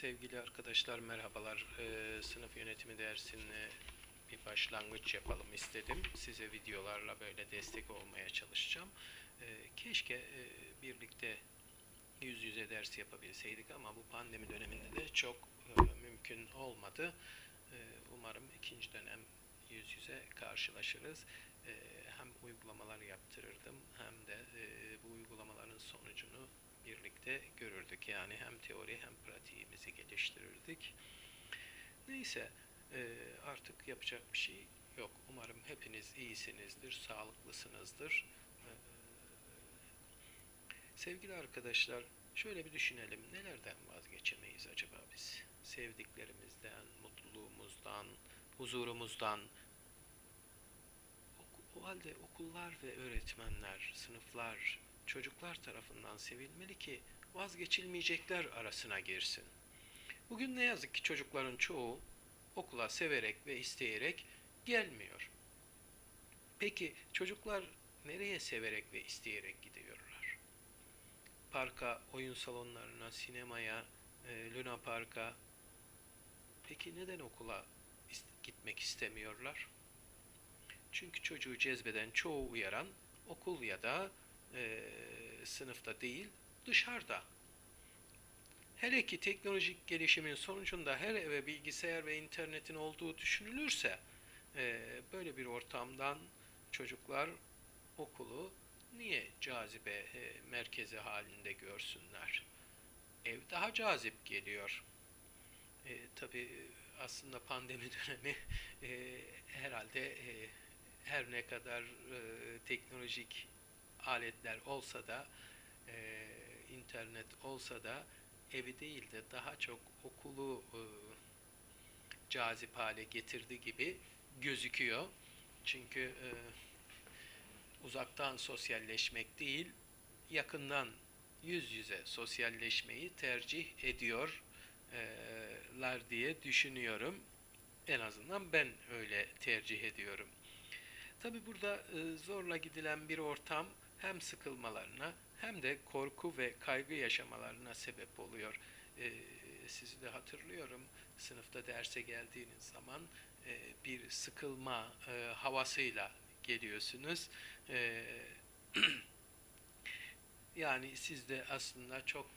Sevgili arkadaşlar merhabalar. Ee, sınıf yönetimi dersine bir başlangıç yapalım istedim. Size videolarla böyle destek olmaya çalışacağım. Ee, keşke e, birlikte yüz yüze ders yapabilseydik ama bu pandemi döneminde de çok e, mümkün olmadı. Ee, umarım ikinci dönem yüz yüze karşılaşırız. Ee, hem uygulamalar yaptırırdım hem de e, bu uygulamaların sonucunu birlikte görürdük. Yani hem teori hem pratiğimizi geliştirirdik. Neyse e, artık yapacak bir şey yok. Umarım hepiniz iyisinizdir, sağlıklısınızdır. E, sevgili arkadaşlar şöyle bir düşünelim. Nelerden vazgeçemeyiz acaba biz? Sevdiklerimizden, mutluluğumuzdan, huzurumuzdan. O halde okullar ve öğretmenler, sınıflar, çocuklar tarafından sevilmeli ki vazgeçilmeyecekler arasına girsin. Bugün ne yazık ki çocukların çoğu okula severek ve isteyerek gelmiyor. Peki çocuklar nereye severek ve isteyerek gidiyorlar? Parka, oyun salonlarına, sinemaya, e, Luna Park'a. Peki neden okula gitmek istemiyorlar? Çünkü çocuğu cezbeden çoğu uyaran okul ya da e, sınıfta değil dışarıda. Hele ki teknolojik gelişimin sonucunda her eve bilgisayar ve internetin olduğu düşünülürse e, böyle bir ortamdan çocuklar okulu niye cazibe e, merkezi halinde görsünler? Ev daha cazip geliyor. E, Tabi aslında pandemi dönemi e, herhalde e, her ne kadar e, teknolojik aletler olsa da e, internet olsa da evi değil de daha çok okulu e, cazip hale getirdi gibi gözüküyor. Çünkü e, uzaktan sosyalleşmek değil, yakından yüz yüze sosyalleşmeyi tercih ediyorlar diye düşünüyorum. En azından ben öyle tercih ediyorum. Tabi burada e, zorla gidilen bir ortam hem sıkılmalarına hem de korku ve kaygı yaşamalarına sebep oluyor. E, sizi de hatırlıyorum sınıfta derse geldiğiniz zaman e, bir sıkılma e, havasıyla geliyorsunuz. E, yani siz de aslında çok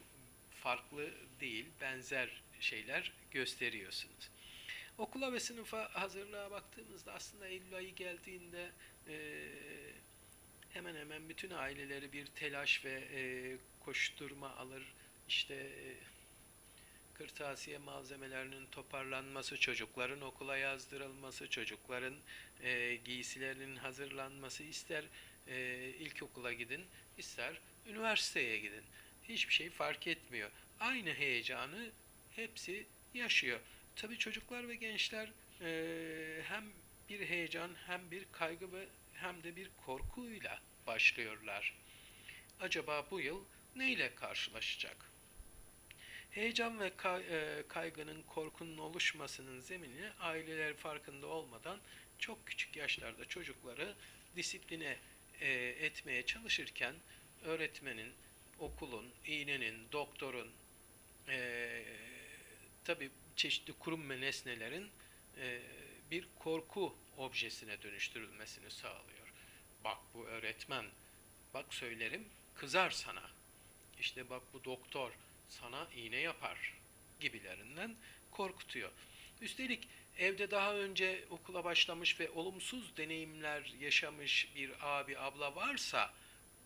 farklı değil, benzer şeyler gösteriyorsunuz. Okula ve sınıfa hazırlığa baktığımızda aslında Eylül ayı geldiğinde e, hemen hemen bütün aileleri bir telaş ve e, koşturma alır. İşte e, kırtasiye malzemelerinin toparlanması, çocukların okula yazdırılması, çocukların e, giysilerinin hazırlanması ister e, ilkokula gidin, ister üniversiteye gidin. Hiçbir şey fark etmiyor. Aynı heyecanı hepsi yaşıyor. Tabii çocuklar ve gençler e, hem bir heyecan hem bir kaygı ve hem de bir korkuyla başlıyorlar. Acaba bu yıl neyle karşılaşacak? Heyecan ve e, kaygının, korkunun oluşmasının zeminini aileler farkında olmadan çok küçük yaşlarda çocukları disipline e, etmeye çalışırken öğretmenin, okulun, iğnenin, doktorun, e, tabi çeşitli kurum ve nesnelerin e, bir korku objesine dönüştürülmesini sağlıyor. Bak bu öğretmen, bak söylerim kızar sana. İşte bak bu doktor sana iğne yapar gibilerinden korkutuyor. Üstelik evde daha önce okula başlamış ve olumsuz deneyimler yaşamış bir abi abla varsa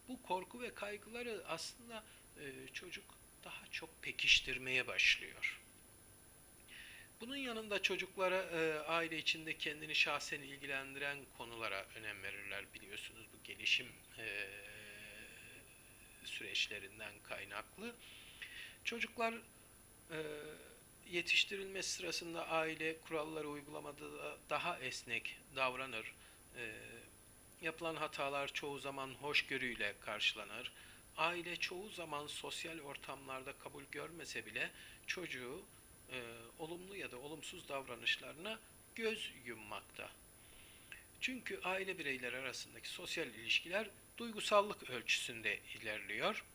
bu korku ve kaygıları aslında e, çocuk daha çok pekiştirmeye başlıyor. Bunun yanında çocuklara e, aile içinde kendini şahsen ilgilendiren konulara önem verirler biliyorsunuz bu gelişim e, süreçlerinden kaynaklı. Çocuklar e, yetiştirilmesi sırasında aile kuralları uygulamada daha esnek davranır. E, yapılan hatalar çoğu zaman hoşgörüyle karşılanır. Aile çoğu zaman sosyal ortamlarda kabul görmese bile çocuğu e, olumlu ya da olumsuz davranışlarına göz yummakta. Çünkü aile bireyleri arasındaki sosyal ilişkiler duygusallık ölçüsünde ilerliyor.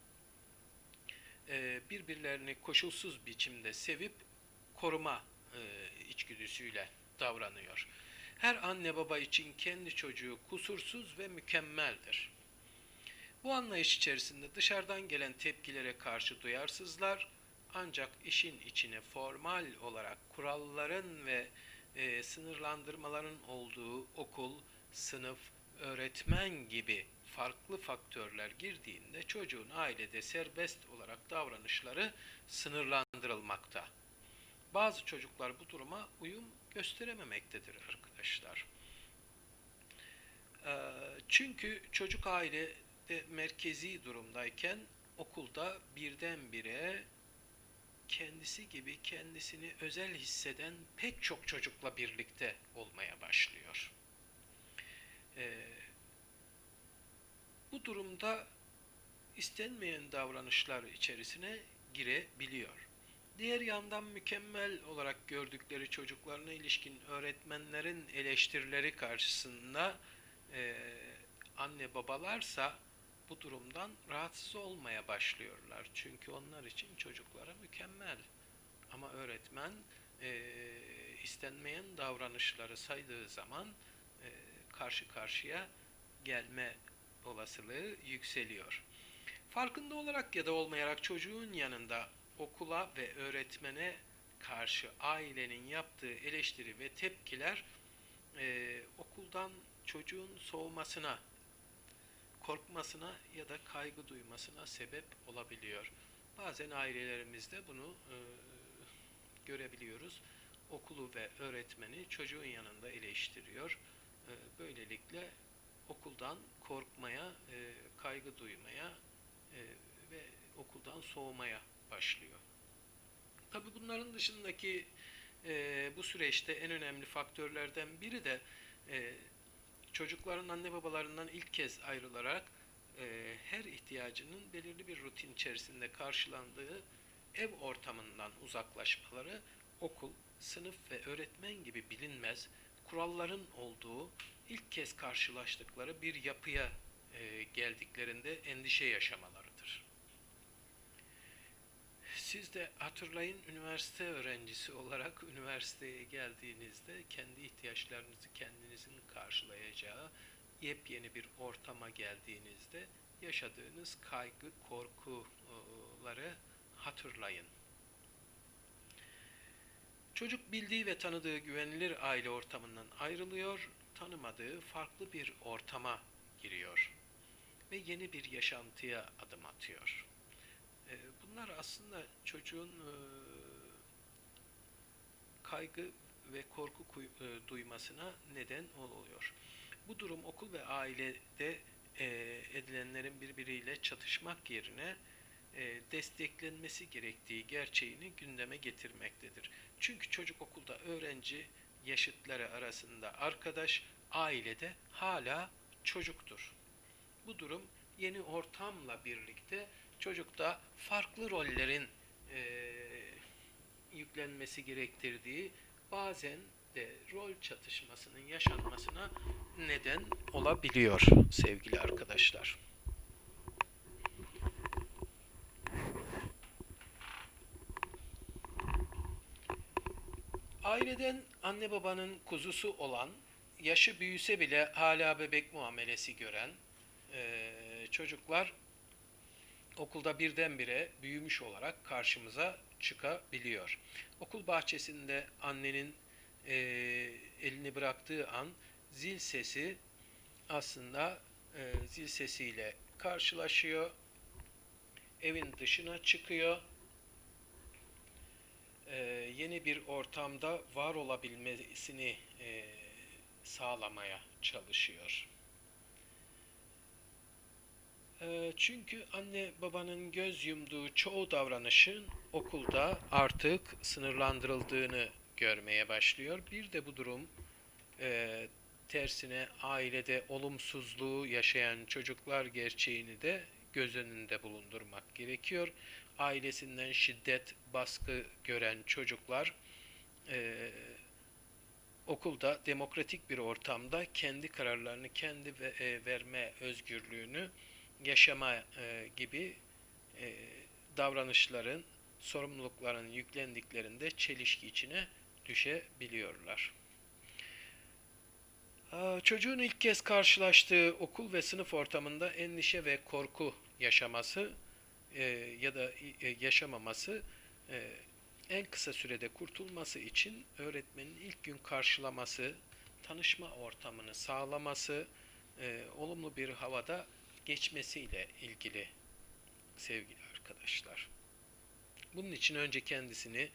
E, birbirlerini koşulsuz biçimde sevip koruma e, içgüdüsüyle davranıyor. Her anne baba için kendi çocuğu kusursuz ve mükemmeldir. Bu anlayış içerisinde dışarıdan gelen tepkilere karşı duyarsızlar ancak işin içine formal olarak kuralların ve e, sınırlandırmaların olduğu okul, sınıf, öğretmen gibi farklı faktörler girdiğinde çocuğun ailede serbest olarak davranışları sınırlandırılmakta. Bazı çocuklar bu duruma uyum gösterememektedir arkadaşlar. Ee, Çünkü çocuk ailede merkezi durumdayken okulda birdenbire kendisi gibi kendisini özel hisseden pek çok çocukla birlikte olmaya başlıyor. Ee, bu durumda istenmeyen davranışlar içerisine girebiliyor. Diğer yandan mükemmel olarak gördükleri çocuklarına ilişkin öğretmenlerin eleştirileri karşısında e, anne babalarsa bu durumdan rahatsız olmaya başlıyorlar. Çünkü onlar için çocuklara mükemmel. Ama öğretmen e, istenmeyen davranışları saydığı zaman e, karşı karşıya gelme olasılığı yükseliyor. Farkında olarak ya da olmayarak çocuğun yanında okula ve öğretmene karşı ailenin yaptığı eleştiri ve tepkiler e, okuldan çocuğun soğumasına, korkmasına ya da kaygı duymasına sebep olabiliyor. Bazen ailelerimizde bunu e, görebiliyoruz. Okulu ve öğretmeni çocuğun yanında eleştiriyor. E, böylelikle okuldan korkmaya, e, kaygı duymaya e, ve okuldan soğumaya başlıyor. Tabi bunların dışındaki e, bu süreçte en önemli faktörlerden biri de e, çocukların anne babalarından ilk kez ayrılarak e, her ihtiyacının belirli bir rutin içerisinde karşılandığı ev ortamından uzaklaşmaları, okul, sınıf ve öğretmen gibi bilinmez kuralların olduğu ilk kez karşılaştıkları bir yapıya e, geldiklerinde endişe yaşamalarıdır. Siz de hatırlayın üniversite öğrencisi olarak üniversiteye geldiğinizde kendi ihtiyaçlarınızı kendinizin karşılayacağı yepyeni bir ortama geldiğinizde yaşadığınız kaygı, korkuları hatırlayın. Çocuk bildiği ve tanıdığı güvenilir aile ortamından ayrılıyor, tanımadığı farklı bir ortama giriyor ve yeni bir yaşantıya adım atıyor. Bunlar aslında çocuğun kaygı ve korku duymasına neden oluyor. Bu durum okul ve ailede edilenlerin birbiriyle çatışmak yerine desteklenmesi gerektiği gerçeğini gündeme getirmektedir. Çünkü çocuk okulda öğrenci yaşıtları arasında arkadaş, ailede hala çocuktur. Bu durum yeni ortamla birlikte çocukta farklı rollerin e, yüklenmesi gerektirdiği bazen de rol çatışmasının yaşanmasına neden olabiliyor sevgili arkadaşlar. Aileden anne babanın kuzusu olan, yaşı büyüse bile hala bebek muamelesi gören e, çocuklar okulda birdenbire büyümüş olarak karşımıza çıkabiliyor. Okul bahçesinde annenin e, elini bıraktığı an zil sesi aslında e, zil sesiyle karşılaşıyor. Evin dışına çıkıyor. E, yeni bir ortamda var olabilmesini e, sağlamaya çalışıyor. E, çünkü anne babanın göz yumduğu çoğu davranışın okulda artık sınırlandırıldığını görmeye başlıyor. Bir de bu durum e, tersine ailede olumsuzluğu yaşayan çocuklar gerçeğini de göz önünde bulundurmak gerekiyor. Ailesinden şiddet, baskı gören çocuklar e, okulda demokratik bir ortamda kendi kararlarını kendi ve, e, verme özgürlüğünü yaşama e, gibi e, davranışların sorumlulukların yüklendiklerinde çelişki içine düşebiliyorlar. Çocuğun ilk kez karşılaştığı okul ve sınıf ortamında endişe ve korku yaşaması e, ya da e, yaşamaması e, en kısa sürede kurtulması için öğretmenin ilk gün karşılaması, tanışma ortamını sağlaması, e, olumlu bir havada geçmesiyle ilgili sevgili arkadaşlar. Bunun için önce kendisini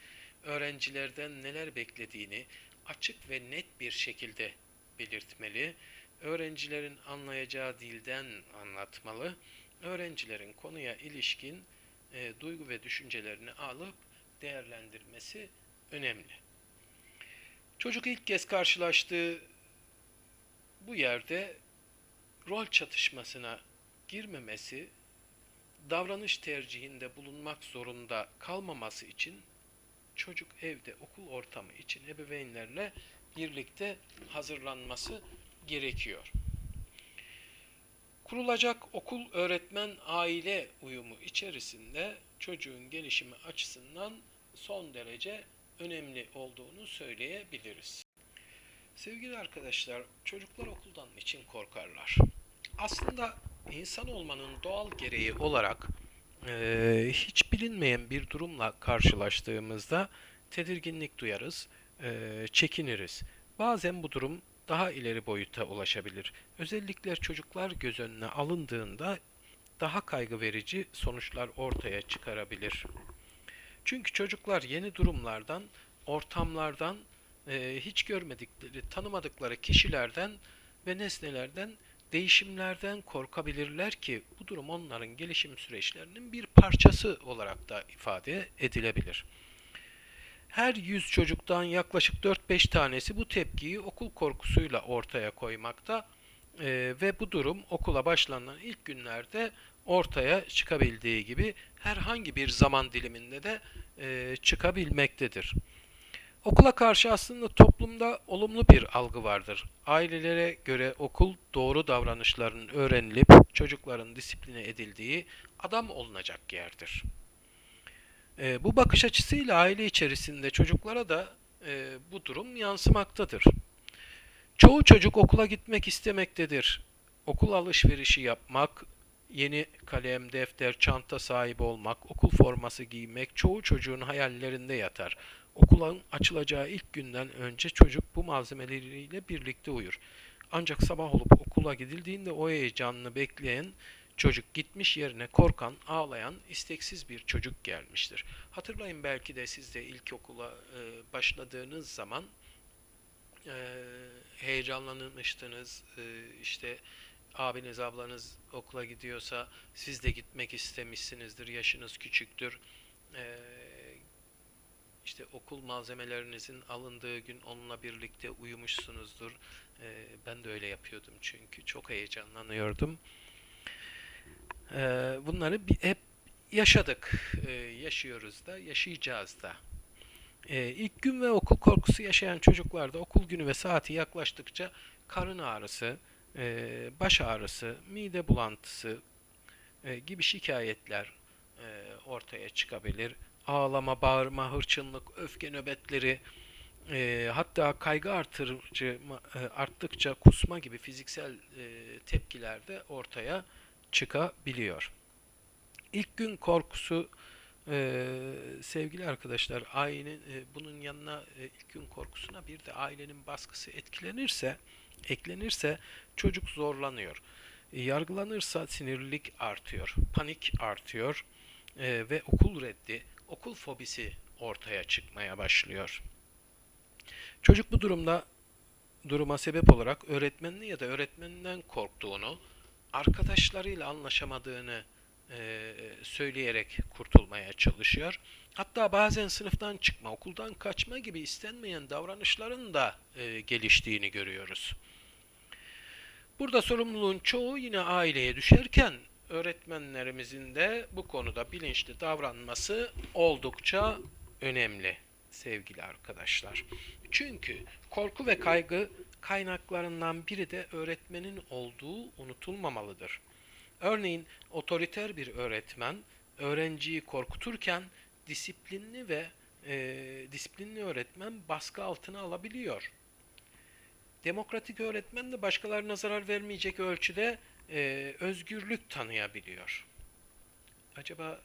öğrencilerden neler beklediğini açık ve net bir şekilde belirtmeli, öğrencilerin anlayacağı dilden anlatmalı, öğrencilerin konuya ilişkin e, duygu ve düşüncelerini alıp değerlendirmesi önemli. Çocuk ilk kez karşılaştığı bu yerde rol çatışmasına girmemesi, davranış tercihinde bulunmak zorunda kalmaması için çocuk evde okul ortamı için ebeveynlerle birlikte hazırlanması gerekiyor. Kurulacak okul öğretmen aile uyumu içerisinde çocuğun gelişimi açısından son derece önemli olduğunu söyleyebiliriz. Sevgili arkadaşlar, çocuklar okuldan için korkarlar. Aslında insan olmanın doğal gereği olarak e, hiç bilinmeyen bir durumla karşılaştığımızda tedirginlik duyarız, e, çekiniriz. Bazen bu durum daha ileri boyuta ulaşabilir. Özellikle çocuklar göz önüne alındığında daha kaygı verici sonuçlar ortaya çıkarabilir. Çünkü çocuklar yeni durumlardan, ortamlardan, e, hiç görmedikleri, tanımadıkları kişilerden ve nesnelerden, değişimlerden korkabilirler ki bu durum onların gelişim süreçlerinin bir parçası olarak da ifade edilebilir. Her 100 çocuktan yaklaşık 4-5 tanesi bu tepkiyi okul korkusuyla ortaya koymakta e, ve bu durum okula başlanan ilk günlerde ortaya çıkabildiği gibi herhangi bir zaman diliminde de e, çıkabilmektedir. Okula karşı aslında toplumda olumlu bir algı vardır. Ailelere göre okul doğru davranışların öğrenilip çocukların disipline edildiği adam olunacak yerdir. E, bu bakış açısıyla aile içerisinde çocuklara da e, bu durum yansımaktadır. Çoğu çocuk okula gitmek istemektedir. Okul alışverişi yapmak, yeni kalem, defter, çanta sahibi olmak, okul forması giymek çoğu çocuğun hayallerinde yatar. Okulun açılacağı ilk günden önce çocuk bu malzemeleriyle birlikte uyur. Ancak sabah olup okula gidildiğinde o heyecanını bekleyen çocuk gitmiş yerine korkan, ağlayan, isteksiz bir çocuk gelmiştir. Hatırlayın belki de siz de ilkokula e, başladığınız zaman e, heyecanlanmıştınız. E, işte abiniz, ablanız okula gidiyorsa siz de gitmek istemişsinizdir. Yaşınız küçüktür. E, işte okul malzemelerinizin alındığı gün onunla birlikte uyumuşsunuzdur. E, ben de öyle yapıyordum çünkü çok heyecanlanıyordum. E, bunları bir, hep yaşadık, e, yaşıyoruz da, yaşayacağız da. E, ilk gün ve okul korkusu yaşayan çocuklarda okul günü ve saati yaklaştıkça karın ağrısı, e, baş ağrısı, mide bulantısı e, gibi şikayetler e, ortaya çıkabilir. Ağlama, bağırma, hırçınlık, öfke nöbetleri, e, hatta kaygı artırıcı e, arttıkça kusma gibi fiziksel e, tepkiler de ortaya çıkabiliyor. İlk gün korkusu e, sevgili arkadaşlar ailenin e, bunun yanına e, ilk gün korkusuna bir de ailenin baskısı etkilenirse eklenirse çocuk zorlanıyor. E, yargılanırsa sinirlilik artıyor, panik artıyor e, ve okul reddi, okul fobisi ortaya çıkmaya başlıyor. Çocuk bu durumda duruma sebep olarak öğretmenini ya da öğretmeninden korktuğunu, arkadaşlarıyla anlaşamadığını e, söyleyerek kurtulmaya çalışıyor. Hatta bazen sınıftan çıkma, okuldan kaçma gibi istenmeyen davranışların da e, geliştiğini görüyoruz. Burada sorumluluğun çoğu yine aileye düşerken öğretmenlerimizin de bu konuda bilinçli davranması oldukça önemli sevgili arkadaşlar. Çünkü korku ve kaygı kaynaklarından biri de öğretmenin olduğu unutulmamalıdır. Örneğin otoriter bir öğretmen öğrenciyi korkuturken disiplinli ve e, disiplinli öğretmen baskı altına alabiliyor. Demokratik öğretmen de başkalarına zarar vermeyecek ölçüde e, özgürlük tanıyabiliyor. Acaba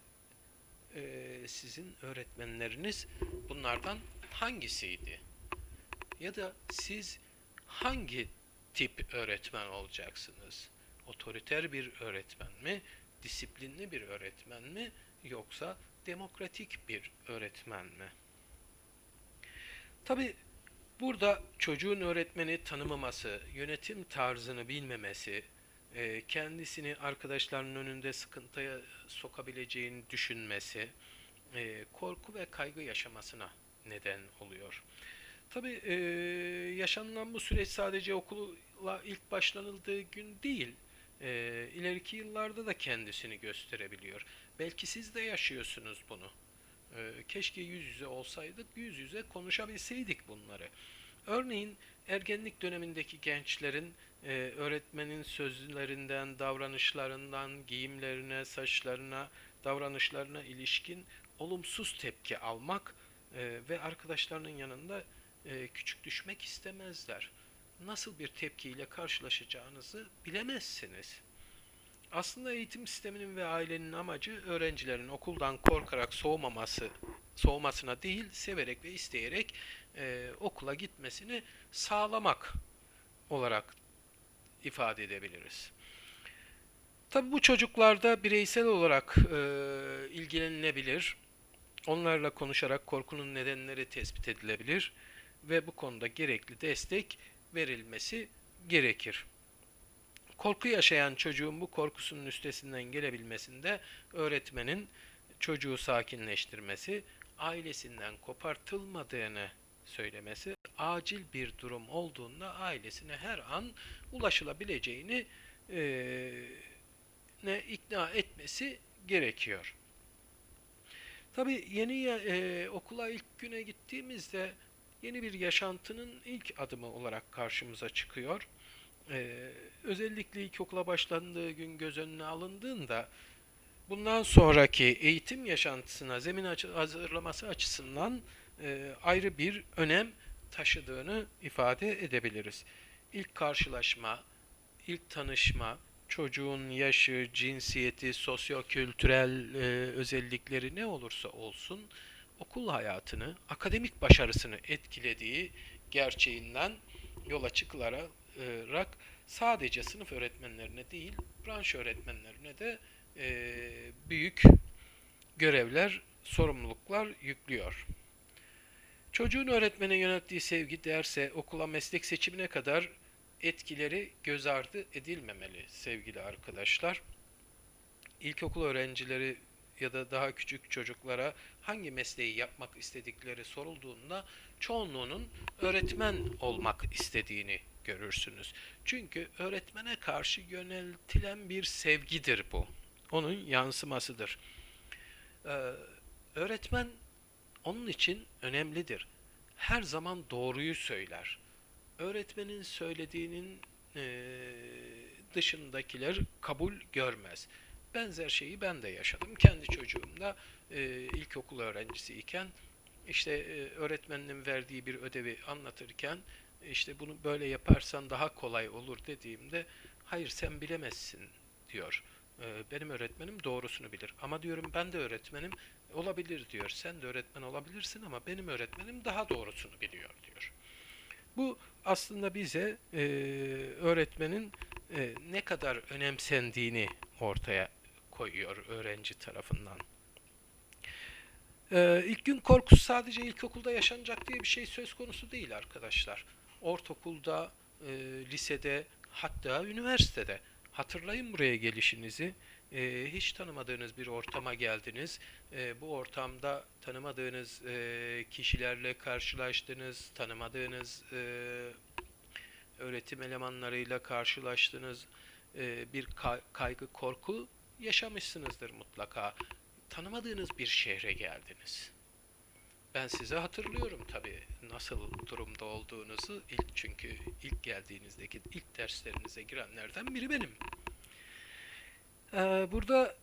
e, sizin öğretmenleriniz bunlardan hangisiydi? Ya da siz hangi tip öğretmen olacaksınız? Otoriter bir öğretmen mi? Disiplinli bir öğretmen mi? Yoksa demokratik bir öğretmen mi? Tabi burada çocuğun öğretmeni tanımaması, yönetim tarzını bilmemesi, e, kendisini arkadaşlarının önünde sıkıntıya sokabileceğini düşünmesi, e, korku ve kaygı yaşamasına neden oluyor. Tabi e, yaşanılan bu süreç sadece okula ilk başlanıldığı gün değil, e, ileriki yıllarda da kendisini gösterebiliyor. Belki siz de yaşıyorsunuz bunu. E, keşke yüz yüze olsaydık, yüz yüze konuşabilseydik bunları. Örneğin ergenlik dönemindeki gençlerin e, öğretmenin sözlerinden, davranışlarından, giyimlerine, saçlarına, davranışlarına ilişkin olumsuz tepki almak e, ve arkadaşlarının yanında e, küçük düşmek istemezler. Nasıl bir tepkiyle karşılaşacağınızı bilemezsiniz. Aslında eğitim sisteminin ve ailenin amacı öğrencilerin okuldan korkarak soğumaması, soğumasına değil, severek ve isteyerek e, okula gitmesini sağlamak olarak ifade edebiliriz. Tabi bu çocuklarda bireysel olarak e, ilgilenilebilir. Onlarla konuşarak korkunun nedenleri tespit edilebilir ve bu konuda gerekli destek verilmesi gerekir. Korku yaşayan çocuğun bu korkusunun üstesinden gelebilmesinde öğretmenin çocuğu sakinleştirmesi, ailesinden kopartılmadığını söylemesi, acil bir durum olduğunda ailesine her an ulaşılabileceğini e, ne ikna etmesi gerekiyor. Tabi yeni e, okula ilk güne gittiğimizde yeni bir yaşantının ilk adımı olarak karşımıza çıkıyor. Ee, özellikle ilkokula başlandığı gün göz önüne alındığında bundan sonraki eğitim yaşantısına zemin hazırlaması açısından e, ayrı bir önem taşıdığını ifade edebiliriz. İlk karşılaşma, ilk tanışma, çocuğun yaşı, cinsiyeti, sosyokültürel e, özellikleri ne olursa olsun okul hayatını, akademik başarısını etkilediği gerçeğinden yola çıkılarak sadece sınıf öğretmenlerine değil, branş öğretmenlerine de e, büyük görevler, sorumluluklar yüklüyor. Çocuğun öğretmene yönelttiği sevgi derse okula meslek seçimine kadar etkileri göz ardı edilmemeli sevgili arkadaşlar. İlkokul öğrencileri ya da daha küçük çocuklara hangi mesleği yapmak istedikleri sorulduğunda çoğunluğunun öğretmen olmak istediğini görürsünüz. Çünkü öğretmene karşı yöneltilen bir sevgidir bu. Onun yansımasıdır. Ee, öğretmen onun için önemlidir. Her zaman doğruyu söyler. Öğretmenin söylediğinin e, dışındakiler kabul görmez. Benzer şeyi ben de yaşadım. Kendi çocuğumda e, ilkokul öğrencisiyken işte e, öğretmenin verdiği bir ödevi anlatırken işte bunu böyle yaparsan daha kolay olur dediğimde hayır sen bilemezsin diyor. E, benim öğretmenim doğrusunu bilir. Ama diyorum ben de öğretmenim olabilir diyor. Sen de öğretmen olabilirsin ama benim öğretmenim daha doğrusunu biliyor diyor. Bu aslında bize e, öğretmenin e, ne kadar önemsendiğini ortaya koyuyor öğrenci tarafından. Ee, ilk gün korkusu sadece ilkokulda yaşanacak diye bir şey söz konusu değil arkadaşlar. Ortaokulda, e, lisede, hatta üniversitede. Hatırlayın buraya gelişinizi. E, hiç tanımadığınız bir ortama geldiniz. E, bu ortamda tanımadığınız e, kişilerle karşılaştınız, tanımadığınız e, öğretim elemanlarıyla karşılaştınız. E, bir kaygı, korku yaşamışsınızdır mutlaka. Tanımadığınız bir şehre geldiniz. Ben size hatırlıyorum tabii nasıl durumda olduğunuzu ilk çünkü ilk geldiğinizdeki ilk derslerinize girenlerden biri benim. Ee, burada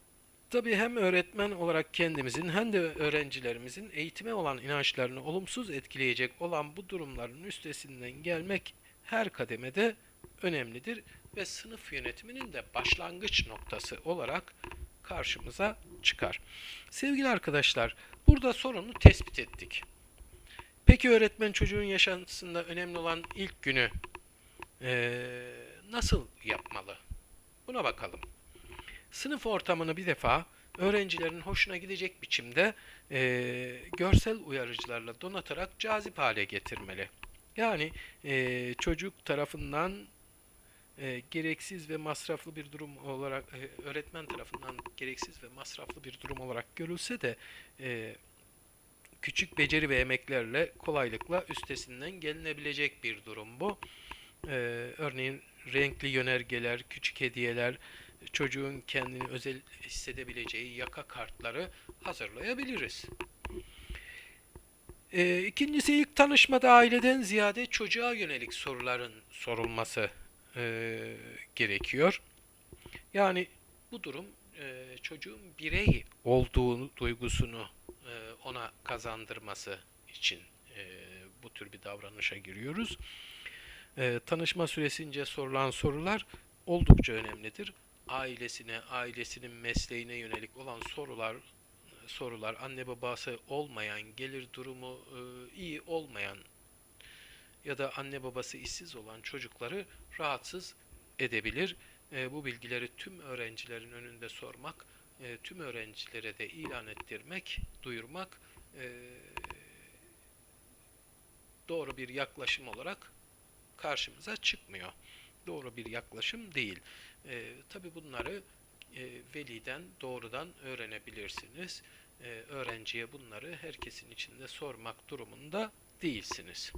Tabii hem öğretmen olarak kendimizin hem de öğrencilerimizin eğitime olan inançlarını olumsuz etkileyecek olan bu durumların üstesinden gelmek her kademede önemlidir ve sınıf yönetiminin de başlangıç noktası olarak karşımıza çıkar. Sevgili arkadaşlar, burada sorunu tespit ettik. Peki öğretmen çocuğun yaşantısında önemli olan ilk günü eee, nasıl yapmalı? Buna bakalım. Sınıf ortamını bir defa öğrencilerin hoşuna gidecek biçimde eee, görsel uyarıcılarla donatarak cazip hale getirmeli. Yani eee, çocuk tarafından eee, gereksiz ve masraflı bir durum olarak eee, öğretmen tarafından gereksiz ve masraflı bir durum olarak görülse de eee, küçük beceri ve emeklerle kolaylıkla üstesinden gelinebilecek bir durum bu. Eee, örneğin renkli yönergeler, küçük hediyeler, çocuğun kendini özel hissedebileceği yaka kartları hazırlayabiliriz. Ee, ikincisi ilk tanışmada aileden ziyade çocuğa yönelik soruların sorulması e, gerekiyor. Yani bu durum e, çocuğun birey olduğu duygusunu e, ona kazandırması için e, bu tür bir davranışa giriyoruz. E, tanışma süresince sorulan sorular oldukça önemlidir. Ailesine, ailesinin mesleğine yönelik olan sorular sorular anne babası olmayan, gelir durumu e, iyi olmayan ya da anne babası işsiz olan çocukları rahatsız edebilir. E, bu bilgileri tüm öğrencilerin önünde sormak, e, tüm öğrencilere de ilan ettirmek, duyurmak e, doğru bir yaklaşım olarak karşımıza çıkmıyor. Doğru bir yaklaşım değil. E, Tabi bunları e, veliden doğrudan öğrenebilirsiniz. E, öğrenciye bunları herkesin içinde sormak durumunda değilsiniz.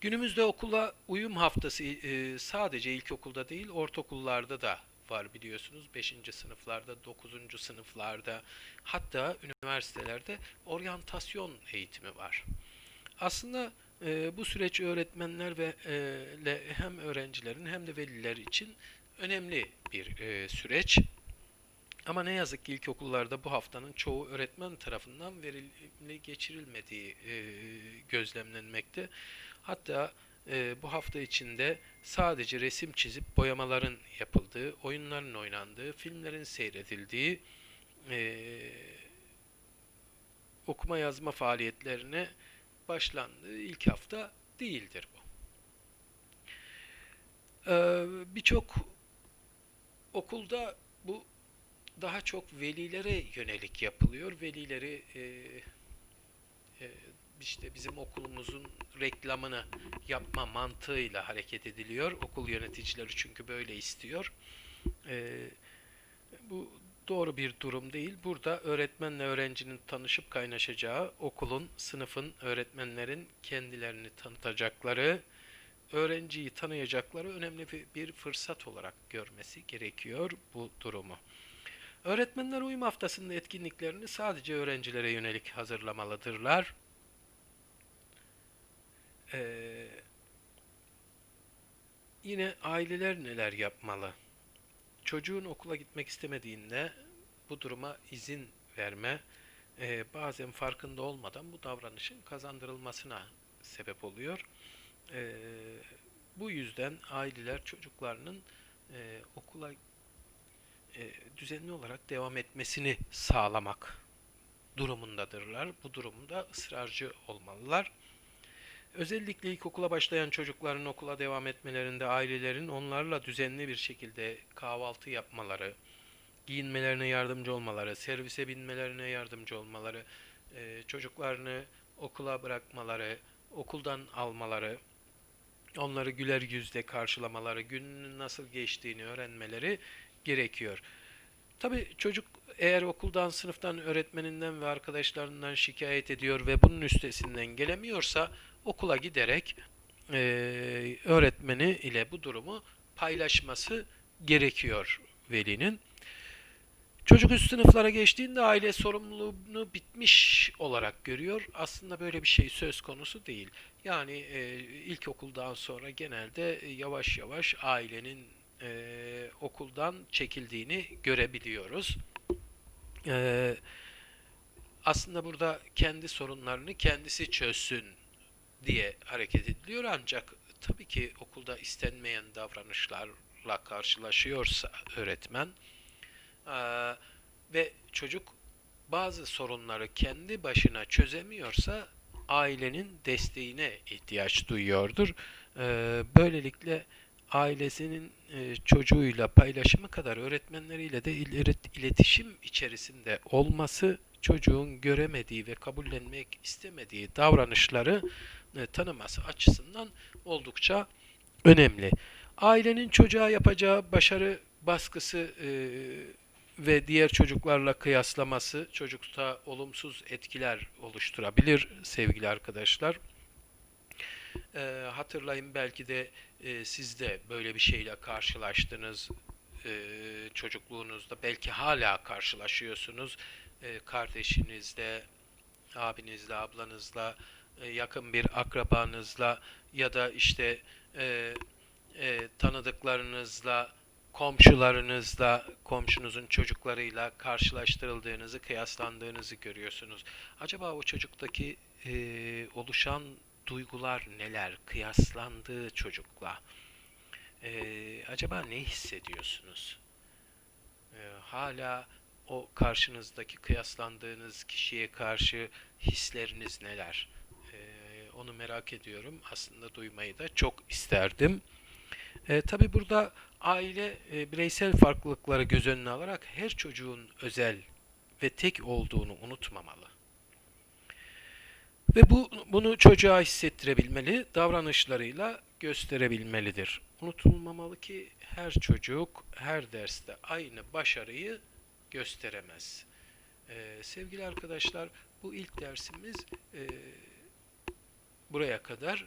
Günümüzde okula uyum haftası e, sadece ilkokulda değil ortaokullarda da var biliyorsunuz. 5. sınıflarda, 9. sınıflarda hatta üniversitelerde oryantasyon eğitimi var. Aslında e, bu süreç öğretmenler ve e, hem öğrencilerin hem de veliler için önemli bir e, süreç. Ama ne yazık ki ilkokullarda bu haftanın çoğu öğretmen tarafından verimli geçirilmediği e, gözlemlenmekte. Hatta e, bu hafta içinde sadece resim çizip boyamaların yapıldığı, oyunların oynandığı, filmlerin seyredildiği, e, okuma yazma faaliyetlerine başlandığı ilk hafta değildir bu. Ee, Birçok okulda bu daha çok velilere yönelik yapılıyor. Velileri e, e, işte bizim okulumuzun reklamını yapma mantığıyla hareket ediliyor. Okul yöneticileri çünkü böyle istiyor. E, bu doğru bir durum değil. Burada öğretmenle öğrencinin tanışıp kaynaşacağı, okulun, sınıfın, öğretmenlerin kendilerini tanıtacakları, öğrenciyi tanıyacakları önemli bir fırsat olarak görmesi gerekiyor bu durumu. Öğretmenler uyum haftasının etkinliklerini sadece öğrencilere yönelik hazırlamalıdırlar. Ee, yine aileler neler yapmalı? Çocuğun okula gitmek istemediğinde bu duruma izin verme, e, bazen farkında olmadan bu davranışın kazandırılmasına sebep oluyor. E, bu yüzden aileler çocuklarının e, okula e, düzenli olarak devam etmesini sağlamak durumundadırlar. Bu durumda ısrarcı olmalılar. Özellikle ilkokula başlayan çocukların okula devam etmelerinde ailelerin onlarla düzenli bir şekilde kahvaltı yapmaları, giyinmelerine yardımcı olmaları, servise binmelerine yardımcı olmaları, e, çocuklarını okula bırakmaları, okuldan almaları, onları güler yüzle karşılamaları, gününün nasıl geçtiğini öğrenmeleri gerekiyor. Tabi çocuk eğer okuldan, sınıftan, öğretmeninden ve arkadaşlarından şikayet ediyor ve bunun üstesinden gelemiyorsa okula giderek e, öğretmeni ile bu durumu paylaşması gerekiyor velinin. Çocuk üst sınıflara geçtiğinde aile sorumluluğunu bitmiş olarak görüyor. Aslında böyle bir şey söz konusu değil. Yani e, ilkokuldan sonra genelde yavaş yavaş ailenin e, okuldan çekildiğini görebiliyoruz. Ee, aslında burada kendi sorunlarını kendisi çözsün diye hareket ediliyor ancak tabii ki okulda istenmeyen davranışlarla karşılaşıyorsa öğretmen eee, ve çocuk bazı sorunları kendi başına çözemiyorsa ailenin desteğine ihtiyaç duyuyordur. Eee, böylelikle ailesinin e, çocuğuyla paylaşımı kadar öğretmenleriyle de ilet- iletişim içerisinde olması çocuğun göremediği ve kabullenmek istemediği davranışları e, tanıması açısından oldukça önemli. Ailenin çocuğa yapacağı başarı baskısı e, ve diğer çocuklarla kıyaslaması çocukta olumsuz etkiler oluşturabilir sevgili arkadaşlar. E, hatırlayın belki de e, siz de böyle bir şeyle karşılaştınız e, çocukluğunuzda. Belki hala karşılaşıyorsunuz e, kardeşinizle, abinizle, ablanızla, e, yakın bir akrabanızla ya da işte e, e, tanıdıklarınızla, komşularınızla, komşunuzun çocuklarıyla karşılaştırıldığınızı, kıyaslandığınızı görüyorsunuz. Acaba o çocuktaki e, oluşan duygular neler? Kıyaslandığı çocukla. E, acaba ne hissediyorsunuz? E, hala o karşınızdaki kıyaslandığınız kişiye karşı hisleriniz neler? Ee, onu merak ediyorum. Aslında duymayı da çok isterdim. Ee, tabii burada aile e, bireysel farklılıkları göz önüne alarak her çocuğun özel ve tek olduğunu unutmamalı. Ve bu bunu çocuğa hissettirebilmeli, davranışlarıyla gösterebilmelidir. Unutulmamalı ki her çocuk her derste aynı başarıyı gösteremez. Ee, sevgili arkadaşlar, bu ilk dersimiz e, buraya kadar.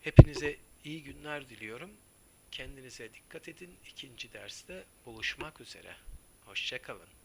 Hepinize iyi günler diliyorum. Kendinize dikkat edin. İkinci derste buluşmak üzere. Hoşçakalın.